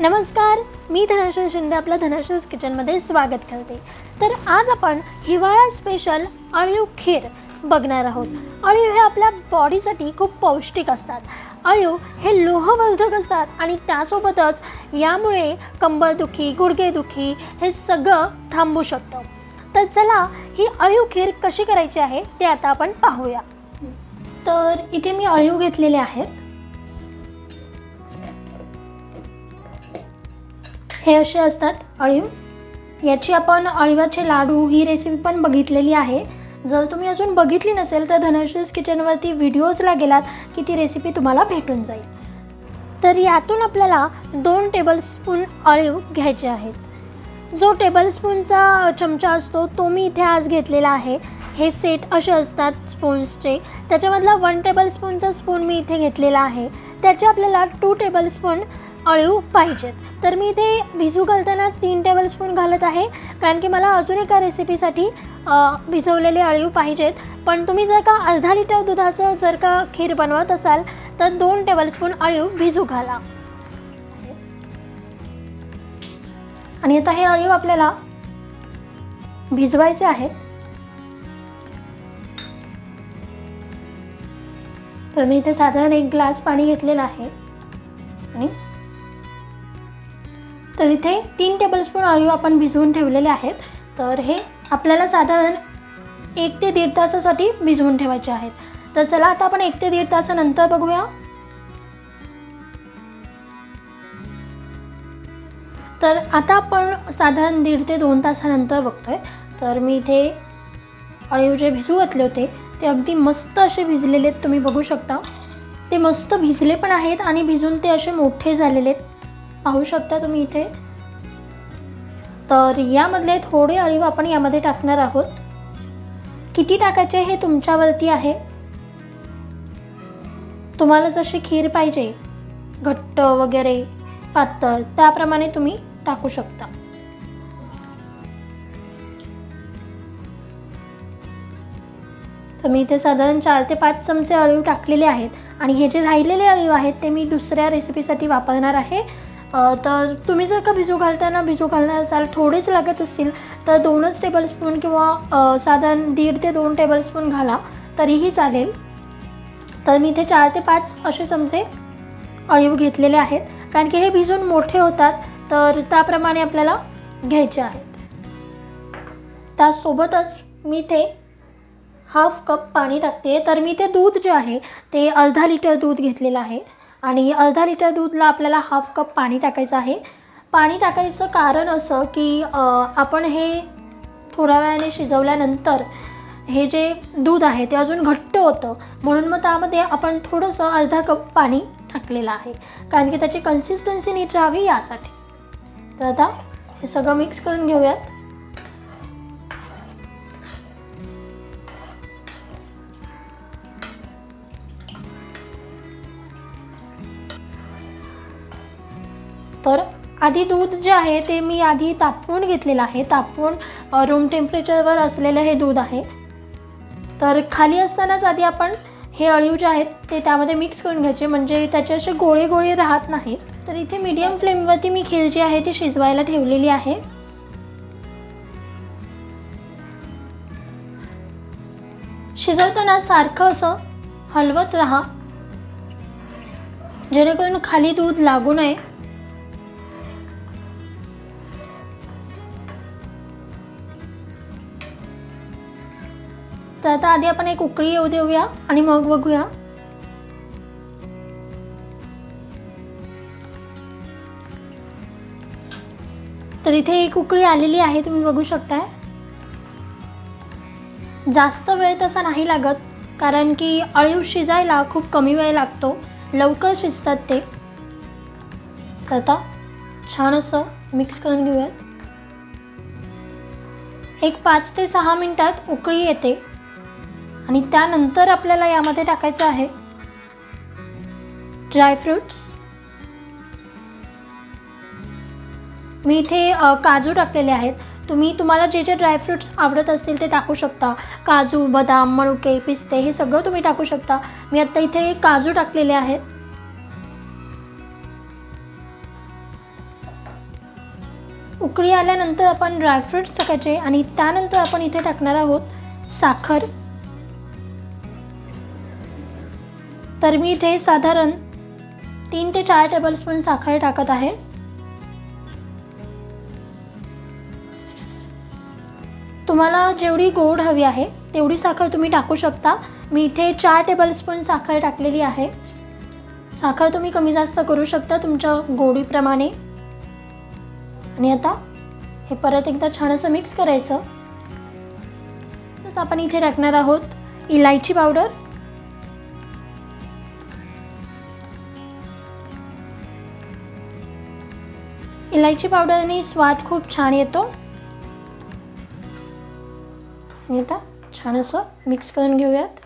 नमस्कार मी धनश्री शिंदे आपलं धनश्रीज किचनमध्ये स्वागत करते. तर आज आपण हिवाळा स्पेशल अळीव खीर बघणार आहोत. अळीव हे आपल्या बॉडीसाठी खूप पौष्टिक असतात. अळीव हे लोहवर्धक असतात आणि त्यासोबतच यामुळे कंबरदुखी गुडघेदुखी हे सगळं थांबू शकतं. तर चला ही अळीव खीर कशी करायची आहे ते आता आपण पाहूया. तर इथे मी अळीव घेतलेले आहेत. हे असे असतात. अळीव. याची आपण अळीवाचे लाडू ही रेसिपी पण बघितलेली आहे. जर तुम्ही अजून बघितली नसेल तर धनश्रीज किचनवरती व्हिडिओजला गेलात की ती रेसिपी तुम्हाला भेटून जाईल. तर यातून आपल्याला दोन टेबलस्पून अळीव घ्यायचे आहेत. जो टेबलस्पूनचा चमचा असतो तो मी इथे आज घेतलेला आहे. हे सेट असे असतात स्पून्सचे त्याच्यामधला वन टेबलस्पूनचा स्पून मी इथे घेतलेला आहे. त्याचे आपल्याला टू टेबलस्पून अळीव पाहिजेत. तर मी इथे भिजू घालताना तीन टेबलस्पून घालत आहे. कारण की मला अजून एका रेसिपीसाठी भिजवलेले अळीव पाहिजेत. पण तुम्ही जर का अर्धा लिटर दुधाचं जर का खीर बनवत असाल तर दोन टेबलस्पून अळीव भिजू घाला. आणि आता हे अळीव आपल्याला भिजवायचे आहेत. तर मी इथे साधारण एक ग्लास पाणी घेतलेलं आहे. आणि तर इथे तीन टेबलस्पून अळीव आपण भिजवून ठेवलेले आहेत. तर हे आपल्याला साधारण एक ते दीड तासासाठी भिजवून ठेवायचे आहेत. तर चला आता आपण एक ते दीड तासानंतर बघूया. तर आता आपण साधारण दीड ते दोन तासानंतर बघतोय. तर मी इथे अळीव जे भिजू घातले होते ते अगदी मस्त असे भिजलेले आहेत. तुम्ही बघू शकता. ते मस्त भिजले पण आहेत आणि भिजून ते असे मोठे झालेले आहेत. पाहू शकता तुम्ही इथे. तर यामधले थोडे अळीव आपण यामध्ये टाकणार आहोत. किती टाकायचे हे तुमच्यावरती आहे. तुम्हाला जशी खीर पाहिजे घट्ट वगैरे पातळ त्याप्रमाणे तुम्ही टाकू शकता. तर मी इथे साधारण चार ते पाच चमचे अळीव टाकलेले आहेत. आणि हे जे राहिलेले अळीव आहेत ते मी दुसऱ्या रेसिपीसाठी वापरणार आहे. तर तुम्ही जर का भिजू घालताना भिजू घालणार असाल थोडेच लागत असतील तर दोनच टेबलस्पून किंवा साधारण दीड ते दोन टेबलस्पून घाला तरीही चालेल. तर मी इथे चार ते पाच असे चमचे अळीव घेतलेले आहेत. कारण की हे भिजून मोठे होतात तर त्याप्रमाणे आपल्याला घ्यायचे आहेत. त्यासोबतच मी ते हाफ कप पाणी टाकते. तर मी ते दूध जे आहे ते अर्धा लिटर दूध घेतलेलं आहे. आणि अर्धा लिटर दूधला आपल्याला हाफ कप पाणी टाकायचं आहे. पाणी टाकायचं कारण असं की आपण हे थोड्या वेळाने शिजवल्यानंतर हे जे दूध आहे ते अजून घट्ट होतं. म्हणून मग त्यामध्ये आपण थोडंसं अर्धा कप पाणी टाकलेलं आहे. कारण की त्याची कन्सिस्टन्सी नीट राहावी यासाठी. तर आता हे सगळं मिक्स करून घेऊयात. आधी दूध जे आहे ते मी आधी तापवून घेतलेलं आहे. तापवून रूम टेम्परेचरवर असलेलं हे दूध आहे. तर खाली असतानाच आधी आपण हे अळीव जे आहेत ते त्यामध्ये मिक्स करून घ्यायचे. म्हणजे त्याचे असे गोळे गोळे राहत नाहीत. तर इथे मीडियम फ्लेमवरती मी खीर जी आहे ती शिजवायला ठेवलेली आहे. शिजवताना सारखं असं हलवत राहा. जेणेकरून खाली दूध लागू नये. तर आता आधी आपण एक उकळी येऊ देऊया आणि मग बघूया. तर इथे एक उकळी आलेली आहे तुम्ही बघू शकताय. जास्त वेळ तसा नाही लागत कारण की अळीव शिजायला खूप कमी वेळ लागतो लवकर शिजतात ते. तर आता छान असं मिक्स करून घेऊयात. एक पाच ते सहा मिनटात उकळी येते. आणि त्यानंतर आपल्याला यामध्ये टाकायचं आहे ड्रायफ्रूट्स मी इथे काजू टाकलेले आहेत. तुम्ही तुम्हाला जे जे ड्रायफ्रुट्स आवडत असतील ते टाकू शकता. काजू बदाम मनुके पिस्ते हे सगळं तुम्ही टाकू शकता. मी आत्ता इथे काजू टाकलेले आहेत. उकळी आल्यानंतर आपण ड्रायफ्रुट्स टाकायचे आणि त्यानंतर आपण इथे टाकणार आहोत साखर. तर मी इथे साधारण तीन ते चार टेबलस्पून साखर टाकत आहे. तुम्हाला जेवढी गोड हवी आहे तेवढी साखर तुम्ही टाकू शकता. मी इथे चार टेबलस्पून साखर टाकलेली आहे. साखर तुम्ही कमी जास्त करू शकता तुमच्या गोडीप्रमाणे. आणि आता हे परत एकदा छान असं मिक्स करायचं. तर आपण इथे टाकणार आहोत इलायची पावडर. इलायची पावडरने स्वाद खूप छान येतो. येता? आता छान असं मिक्स करून घेऊयात.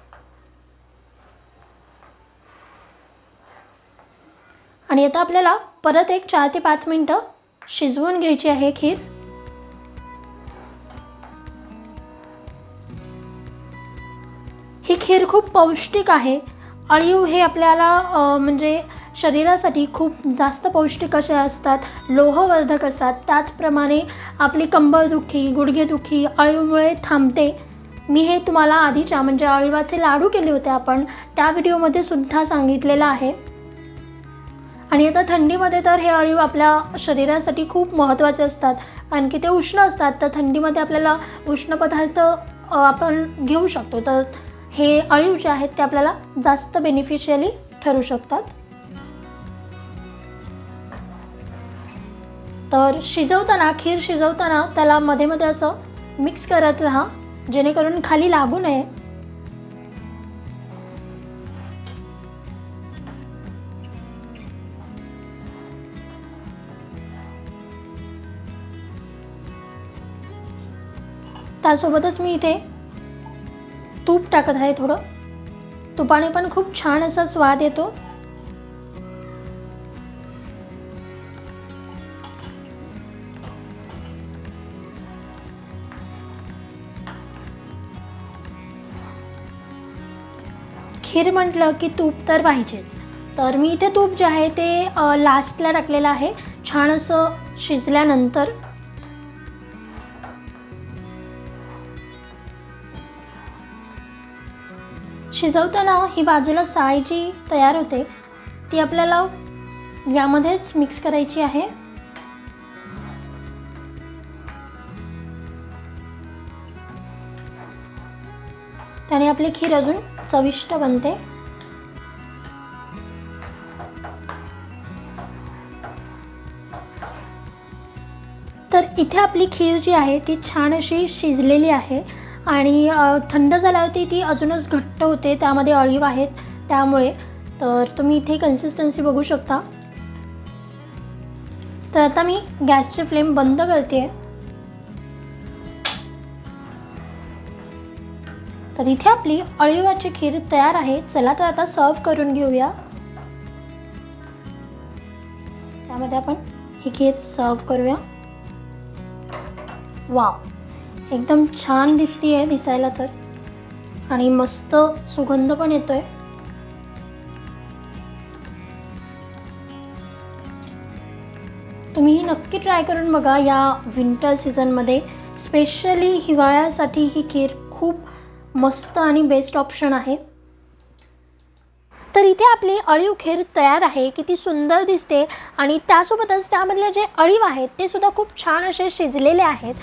आणि आता आपल्याला परत एक चार ते पाच मिनटं शिजवून घ्यायची आहे खीर. ही खीर खूप पौष्टिक आहे. अळीव हे आपल्याला म्हणजे शरीरासाठी खूप जास्त पौष्टिक असे असतात लोहवर्धक असतात. त्याचप्रमाणे आपली कंबरदुखी गुडघेदुखी अळीवमुळे थांबते. मी हे तुम्हाला आधीच्या म्हणजे अळीवाचे लाडू केले होते आपण त्या व्हिडिओमध्ये सुद्धा सांगितलेलं आहे. आणि आता थंडीमध्ये तर हे अळीव आपल्या शरीरासाठी खूप महत्त्वाचे असतात. कारण की ते उष्ण असतात तर थंडीमध्ये आपल्याला उष्ण पदार्थ आपण घेऊ शकतो. तर हे अळीव जे आहेत ते आपल्याला जास्त बेनिफिशियली ठरू शकतात. तर शिजवताना खीर शिजवताना त्याला मध्ये मध्ये असं मिक्स करत राहा जेणेकरून खाली लागू नये. त्यासोबतच मी इथे तूप टाकत आहे थोडं. तुपाने पण खूप छान असा स्वाद येतो. खीर म्हटलं की तूप तर पाहिजेच. तर मी इथे तूप जे आहे ते लास्टला टाकलेलं आहे. छान असं शिजल्यानंतर. शिजवताना ही बाजूला साय जी तयार होते ती आपल्याला यामध्येच मिक्स करायची आहे. त्याने आपली खीर अजून चविष्ट बनते. तर इथे आपली खीर जी आहे ती छान अशी शिजलेली आहे आणि थंड झाल्यावरती ती अजूनच घट्ट होते त्यामध्ये अळीव आहेत त्यामुळे. तर तुम्ही इथे कन्सिस्टन्सी बघू शकता. तर आता मी गॅसची फ्लेम बंद करते आहे तर इथे आपली अळिवाची खीर तयार आहे. चला तर आता सर्व करून घेऊया. त्यामध्ये आपण ही खीर सर्व करूया. वा एकदम छान दिसती आहे दिसायला तर. आणि मस्त सुगंध पण येतोय. तुम्ही नक्की ट्राय करून बघा या विंटर सीझनमध्ये स्पेशली हिवाळ्यासाठी ही खीर खूप मस्त आणि बेस्ट ऑप्शन आहे. तर इथे आपली अळीव खीर तयार आहे किती सुंदर दिसते आणि त्यासोबतच त्यामधले जे अळीव आहेत ते सुद्धा खूप छान असे शिजलेले आहेत.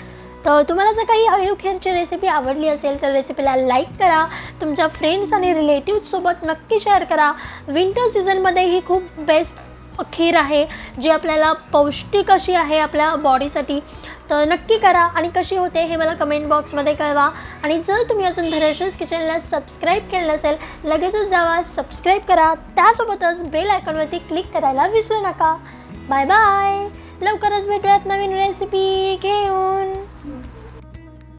तर तुम्हाला जर काही अळीव खीरची रेसिपी आवडली असेल तर रेसिपीला लाईक करा. तुमच्या फ्रेंड्स आणि रिलेटिव्हसोबत नक्की शेअर करा. विंटर सीझनमध्ये ही खूप बेस्ट खीर आहे जी आपल्याला पौष्टिक अशी आहे आपल्या बॉडीसाठी तर नक्की करा. आणि कशी होते हे मला कमेंट बॉक्समध्ये कळवा. आणि जर तुम्ही अजून धनश्रीज किचनला सबस्क्राईब केलं नसेल लगेचच जावा सबस्क्राईब करा. त्यासोबतच बेल आयकॉनवरती क्लिक करायला विसरू नका. बाय बाय लवकरच भेटूयात नवीन रेसिपी घेऊन.